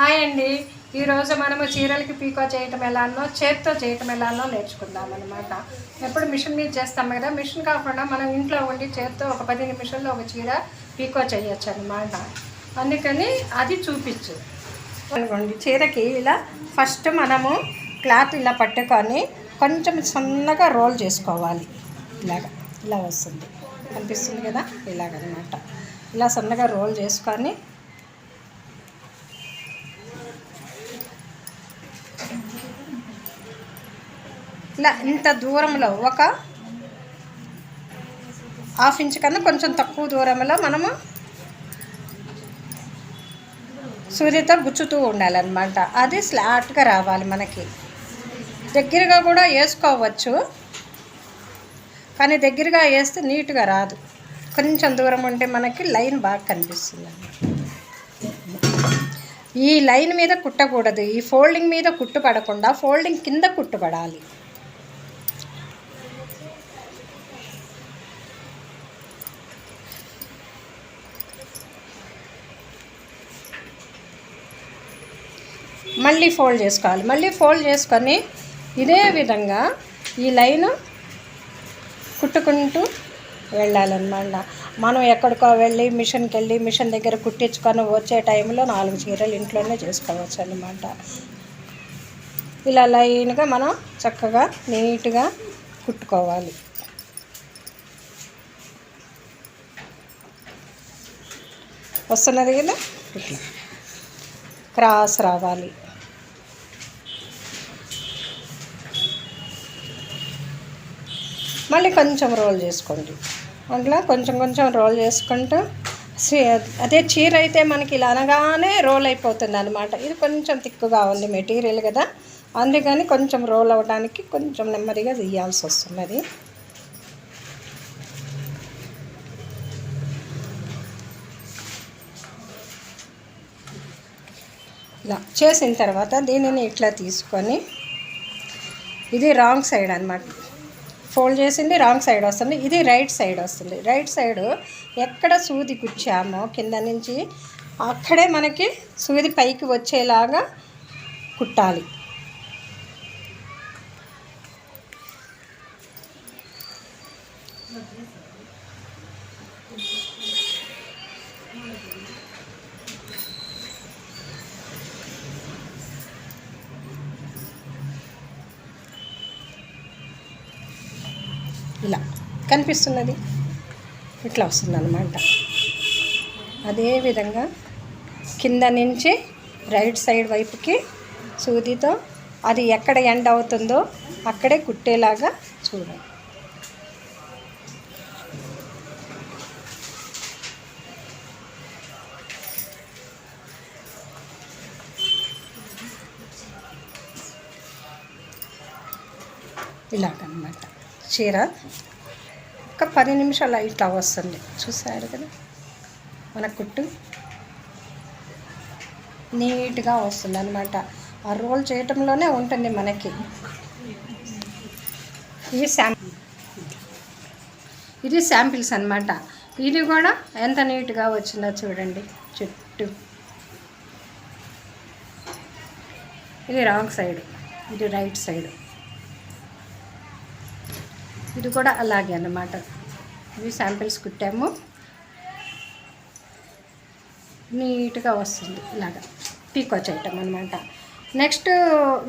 Hi అండి. ఈరోజు మనము చీరలకి పీకో చేయటం ఎలానో చేత్తో చేయటం ఎలానో నేర్చుకుందాం అనమాట ఎప్పుడు మిషన్ మీద చేస్తాం కదా మిషన్ కాకుండా మనం ఇంట్లో ఉండి చేత్తో ఒక పది నిమిషాల్లో ఒక చీర పీకో చేయొచ్చు అనమాట అందుకని అది చూపించు. అనుకోండి చీరకి ఇలా ఫస్ట్ మనము క్లాత్ ఇలా పట్టుకొని కొంచెం సన్నగా రోల్ చేసుకోవాలి. ఇలాగ ఇలా వస్తుంది. కనిపిస్తుంది కదా? ఇలాగనమాట. ఇలా సన్నగా రోల్ చేసుకొని ఇట్లా ఇంత దూరంలో ఒక హాఫ్ ఇంచ్ కన్నా కొంచెం తక్కువ దూరంలో మనము సూదితో గుచ్చుతూ ఉండాలన్నమాట. అది స్లాట్గా రావాలి మనకి. దగ్గరగా కూడా వేసుకోవచ్చు. కానీ దగ్గరగా వేస్తే నీట్గా రాదు. కొంచెం దూరం ఉంటే మనకి లైన్ బాగా కనిపిస్తుంది ఈ లైన్ మీద కుట్టకూడదు. ఈ ఫోల్డింగ్ మీద కుట్టు పడకుండా ఫోల్డింగ్ కింద కుట్టుపడాలి మళ్ళీ ఫోల్డ్ చేసుకోవాలి. మళ్ళీ ఫోల్డ్ చేసుకొని ఇదే విధంగా ఈ లైన్ కుట్టుకుంటూ వెళ్ళాలన్నమాట. మనం ఎక్కడికో వెళ్ళి మిషన్కి వెళ్ళి మిషన్ దగ్గర కుట్టించుకొని వచ్చే టైంలో నాలుగు చీరలు ఇంట్లోనే చేసుకోవచ్చు అన్నమాట ఇలా లైన్గా మనం చక్కగా నీట్గా కుట్టుకోవాలి. వస్తున్నది కదా? ఇట్లా క్రాస్ రావాలి. మళ్ళీ కొంచెం రోల్ చేసుకోండి. అట్లా కొంచెం కొంచెం రోల్ చేసుకుంటూ అదే చీర అయితే మనకి ఇలా అనగానే రోల్ అయిపోతుంది అనమాట ఇది కొంచెం తిక్కుగా ఉంది మెటీరియల్ కదా. అందుకని కొంచెం రోల్ అవ్వడానికి కొంచెం నెమ్మదిగా తీయాల్సి వస్తున్నది. ఇలా చేసిన తర్వాత దీనిని ఇట్లా తీసుకొని ఇది రాంగ్ సైడ్ అనమాట ఫోల్డ్ చేసింది రాంగ్ సైడ్ వస్తుంది. ఇది రైట్ సైడ్ వస్తుంది. రైట్ సైడ్ ఎక్కడ సూది కుచ్చామో కింద నుంచి అక్కడే మనకి సూది పైకి వచ్చేలాగా కుట్టాలి. ఇలా కనిపిస్తున్నది. ఇట్లా వస్తుంది అనమాట అదేవిధంగా కింద నుంచి రైట్ సైడ్ వైపుకి సూదితో అది ఎక్కడ ఎండ్ అవుతుందో అక్కడే కుట్టేలాగా చూడండి. ఇలాగనమాట చీర. ఒక పది నిమిషాలు ఇట్లా వస్తుంది. చూసారు కదా? మన కుట్టు నీట్గా వస్తుంది అనమాట ఆ రోల్ చేయటంలోనే ఉంటుంది మనకి. ఇది శాంపిల్ ఇది శాంపిల్స్ అనమాట ఇది కూడా ఎంత నీట్గా వచ్చిందో చూడండి. చుట్టూ. ఇది రాంగ్ సైడ్. ఇది రైట్ సైడ్. ఇది కూడా అలాగే అన్నమాట. ఇవి శాంపిల్స్ కుట్టాము. నీట్గా వస్తుంది ఇలాగా. పీకో చేయటం అనమాట నెక్స్ట్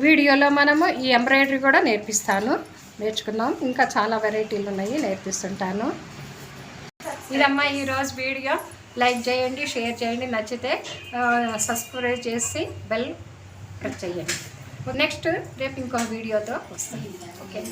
వీడియోలో మనము ఈ ఎంబ్రాయిడరీ కూడా నేర్పిస్తాను. నేర్చుకుందాం. ఇంకా చాలా వెరైటీలు ఉన్నాయి. నేర్పిస్తుంటాను. ఇదమ్మా ఈరోజు వీడియో. లైక్ చేయండి షేర్ చేయండి. నచ్చితే సబ్స్క్రైబ్ చేసి బెల్ ప్రెస్ చేయండి. నెక్స్ట్ రేపు ఇంకో వీడియోతో వస్తాను. ఓకే.